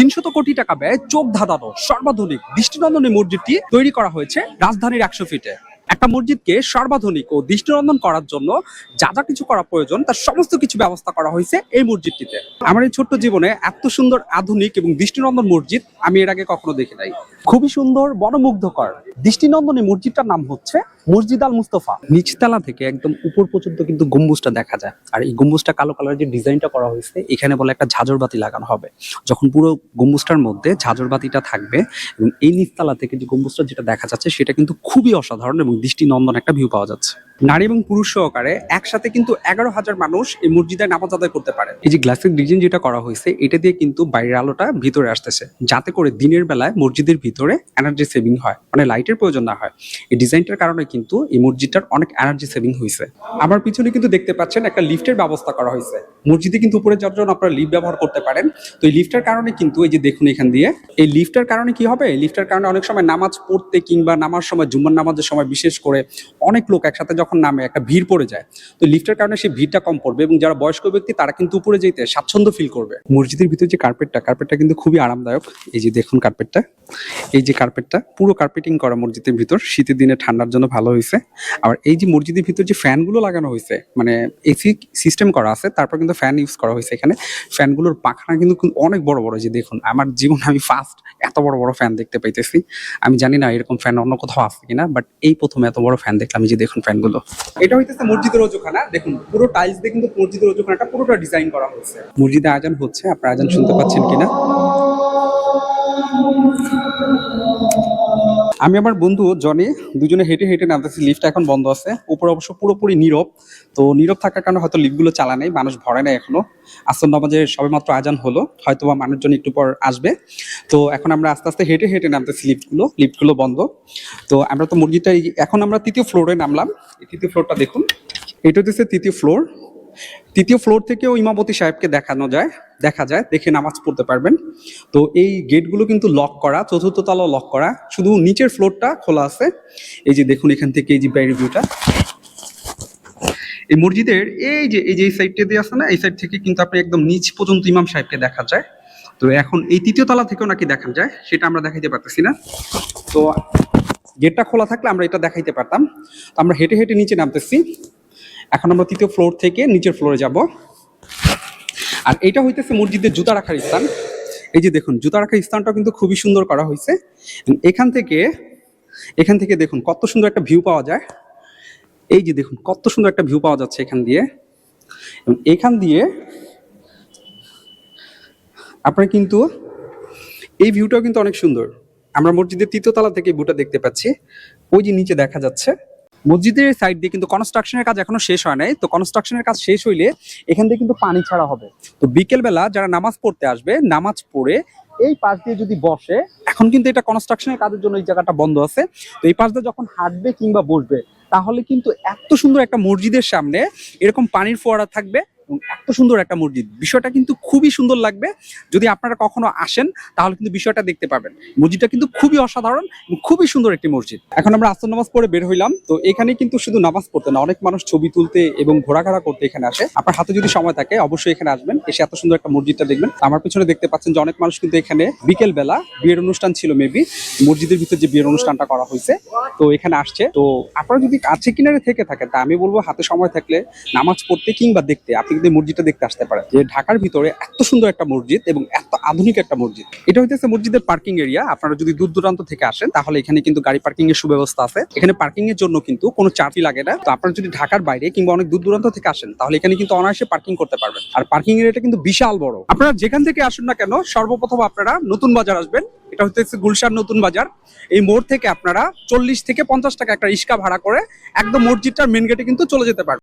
তিনশত কোটি টাকা ব্যয় চোখ ধাঁধানো সর্বাধুনিক দৃষ্টিনন্দনী মসজিদটি তৈরি করা হয়েছে রাজধানীর একশো ফিটে। একটা মসজিদকে সর্বাধুনিক ও দৃষ্টিনন্দন করার জন্য যা যা কিছু করা প্রয়োজন, তার সমস্ত কিছু ব্যবস্থা করা হয়েছে এই মসজিদটিতে। আমার এই ছোট্ট জীবনে এত সুন্দর, আধুনিক এবং দৃষ্টিনন্দন মসজিদ আমি এর আগে কখনো দেখি নাই। খুবই সুন্দর মনোমুগ্ধকর দৃষ্টিনন্দন এই মসজিদটার নাম হচ্ছে মসজিদ আল মুস্তফা। নিচতলা থেকে একদম উপর পর্যন্ত কিন্তু গম্বুজটা দেখা যায়। আর এই গম্বুজটা কালো কালার যে ডিজাইনটা করা হয়েছে, এখানে বলে একটা ঝাঁঝর বাতি লাগানো হবে। যখন পুরো গম্বুজটার মধ্যে ঝাঁঝর বাতিটা থাকবে এবং এই নিচতলা থেকে যে গম্বুজটা যেটা দেখা যাচ্ছে, সেটা কিন্তু খুবই অসাধারণ এবং দৃষ্টিনন্দন একটা ভিউ পাওয়া যাচ্ছে। নারী এবং পুরুষ সহকারে একসাথে কিন্তু এগারো হাজার মানুষ এই মসজিদে নামাজ আদায় করতে পারে। এই যে গ্লাসের ডিজাইন যেটা করা হয়েছে, এটা দিয়ে কিন্তু বাইরের আলোটা ভিতরে আসতেছে। যাতে করে দিনের বেলায় মসজিদের ভিতরে এনার্জি সেভিং হয় মানে লাইটের প্রয়োজন না হয়। এই ডিজাইনটার কারণে কিন্তু এই মসজিদটার অনেক এনার্জি সেভিং হয়েছে। আমার পিছনে কিন্তু দেখতে পাচ্ছেন একটা লিফটের ব্যবস্থা করা হয়েছে। মসজিদে কিন্তু উপরে যাওয়ার জন্য আপনারা লিফট ব্যবহার করতে পারেন। তো এই লিফটের কারণে কিন্তু এই যে দেখুন এখান দিয়ে, এই লিফটের কারণে কি হবে? লিফটের কারণে অনেক সময় নামাজ পড়তে কিংবা নামার সময় জুম্মার নামাজের সময় বিশেষ করে অনেক লোক একসাথে যখন নামে একটা ভিড় পড়ে যায়, তো লিফটের কারণে সেই ভিড়টা কম পড়বে এবং যারা বয়স্ক ব্যক্তি তারা কিন্তু উপরে যেতে স্বাচ্ছন্দ্য ফিল করবে। মসজিদের ভিতরে যে কার্পেটটা কার্পেটটা কিন্তু খুবই আরামদায়ক। এই যে দেখুন কার্পেটটা এই যে কার্পেটটা পুরো কার্পেটিং করা মসজিদের ভিতর। শীতের দিনে ঠান্ডার জন্য ভালো হয়েছে। আবার এই যে মসজিদের ভিতর যে ফ্যানগুলো লাগানো হয়েছে মানে এসি সিস্টেম করা আছে, তারপর কিন্তু ফ্যান ইউজ করা হয়েছে এখানে। ফ্যানগুলোর পাখানা কিন্তু অনেক বড় বড়। যে দেখুন, আমার জীবনে আমি ফার্স্ট এত বড় বড় ফ্যান দেখতে পাইতেছি। আমি জানি না এরকম ফ্যান অন্য কোথাও আছে কিনা বাট এই প্রথম এত বড় ফ্যান দেখলাম যে দেখুন ফ্যানগুলো এটা হইতেছে মসজিদের অজুখানা। দেখুন পুরো টাইলস দিয়ে কিন্তু মসজিদের অজুখানাটা পুরোটা ডিজাইন করা হয়েছে। মসজিদে আজান হচ্ছে আপনারা আজান শুনতে পাচ্ছেন কিনা? আমি আমার বন্ধু জনি, দুজনে হেঁটে হেঁটে নামতেছি লিফট এখন বন্ধ আছে। উপরে অবশ্য পুরোপুরি নীরব। তো নীরব থাকার কারণে হয়তো লিফটগুলো চালা নেই, মানুষ ভরে নাই এখনও। আসর নামাজের সবেমাত্র আজান হলো হয়তো বা মানুষজন একটু পর আসবে। তো এখন আমরা আস্তে আস্তে হেঁটে হেঁটে নামতেছি লিফটগুলো লিফটগুলো বন্ধ। তো আমরা তো এই- এখন আমরা তৃতীয় ফ্লোরে নামলাম। তৃতীয় ফ্লোরটা দেখুন। এটা হচ্ছে তৃতীয় ফ্লোর তৃতীয় ফ্লোর থেকেও ইমামতি সাহেবকে দেখানো যায়, দেখা যায়, দেখে নামাজ পড়তে পারবেন। তো এই গেটগুলো কিন্তু লক করা, চতুর্থ তলাও লক করা। শুধু নিচের ফ্লোরটা খোলা আছে। এই যে দেখুন এখান থেকে এই যে বাইরের ভিউটা এই মসজিদের এই যে এই যে এই সাইডটা দিয়ে আছে না, এই সাইড থেকে কিন্তু আপনি একদম নিচ পর্যন্ত ইমাম সাহেবকে দেখা যায়। তো এখন এই তৃতীয় তলা থেকেও নাকি দেখা যায়, সেটা আমরা দেখাইতে পারতেছি না। তো গেটটা খোলা থাকলে আমরা এটা দেখাইতে পারতাম। তো আমরা হেঁটে হেঁটে নিচে নামতেছি। এখন আমরা তৃতীয় ফ্লোর থেকে নিচের ফ্লোরে যাব। আর এটা হইতেছে মসজিদের জুতা রাখার স্থান। এই যে দেখুন, জুতা রাখার স্থানটাও কিন্তু খুবই সুন্দর করা হয়েছে এখান থেকে এখান থেকে দেখুন কত সুন্দর একটা ভিউ পাওয়া যায়। এই যে দেখুন, কত সুন্দর একটা ভিউ পাওয়া যাচ্ছে এখান দিয়ে। এবং এখান দিয়ে আপনার কিন্তু এই ভিউটাও কিন্তু অনেক সুন্দর। আমরা মসজিদের তৃতীয় তলা থেকে ভিউটা দেখতে পাচ্ছি। ওই যে নিচে দেখা যাচ্ছে। মসজিদের সাইড দিয়ে কিন্তু কনস্ট্রাকশনের কাজ এখনও শেষ হয় নাই। তো কনস্ট্রাকশনের কাজ শেষ হইলে এখান থেকে কিন্তু পানি ছাড়া হবে। তো বিকেলবেলা যারা নামাজ পড়তে আসবে, নামাজ পড়ে এই পাশ দিয়ে যদি বসে, এখন কিন্তু এটা কনস্ট্রাকশনের কাজের জন্য এই জায়গাটা বন্ধ আছে। তো এই পাশ দিয়ে যখন হাঁটবে কিংবা বসবে, তাহলে কিন্তু এত সুন্দর একটা মসজিদের সামনে এরকম পানির ফোয়ারা থাকবে এবং এত সুন্দর একটা মসজিদ। বিষয়টা কিন্তু খুবই সুন্দর লাগবে। যদি আপনারা কখনো আসেন, তাহলে কিন্তু বিষয়টা দেখতে পাবেন। মসজিদটা কিন্তু খুবই অসাধারণ এবং খুবই সুন্দর একটি মসজিদ। এখন আমরা আসর নামাজ পড়ে বের হইলাম। তো এখানে কিন্তু শুধু নামাজ পড়তে না, অনেক মানুষ ছবি তুলতে এবং ঘোরাঘোরা করতে এখানে আসে। আপনার হাতে যদি সময় থাকে, অবশ্যই এখানে আসবেন। এসে এত সুন্দর একটা মসজিদটা দেখবেন। আমার পিছনে দেখতে পাচ্ছেন যে অনেক মানুষ কিন্তু এখানে বিকেল বেলা বিয়ের অনুষ্ঠান ছিল মেবি মসজিদের ভিতর যে বিয়ের অনুষ্ঠানটা করা হয়েছে, তো এখানে আসছে। তো আপনারা যদি কাছে কিনারে থেকে থাকেন, তা আমি বলব হাতে সময় থাকলে নামাজ পড়তে কিংবা দেখতে, আপনি কিন্তু মসজিদটা দেখতে আসতে পারেন। যে ঢাকার ভিতরে এত সুন্দর একটা মসজিদ এবং এত আধুনিক একটা মসজিদ। এটা হইতেছে মসজিদের পার্কিং এরিয়া আপনারা যদি দূর দূরান্ত থেকে আসেন, তাহলে এখানে কিন্তু গাড়ি পার্কিং এর সুব্যবস্থা আছে। এখানে পার্কিং এর জন্য কিন্তু কোনো চার্জই লাগে না। তো আপনারা যদি ঢাকার বাইরে কিংবা অনেক দূর দূরান্ত থেকে আসেন, তাহলে এখানে কিন্তু অনায়াসে পার্কিং করতে পারবেন। আর পার্কিং এরিয়াটা কিন্তু বিশাল বড়। আপনারা যেখান থেকে আসুন না কেন, সর্বপ্রথম আপনারা নতুন বাজার আসবেন। এটা হচ্ছে গুলশান নতুন বাজার। এই মোড় থেকে আপনারা চল্লিশ থেকে পঞ্চাশ টাকা একটা রিক্সা ভাড়া করে একদম মসজিদটার মেন গেটে কিন্তু চলে যেতে পারবেন।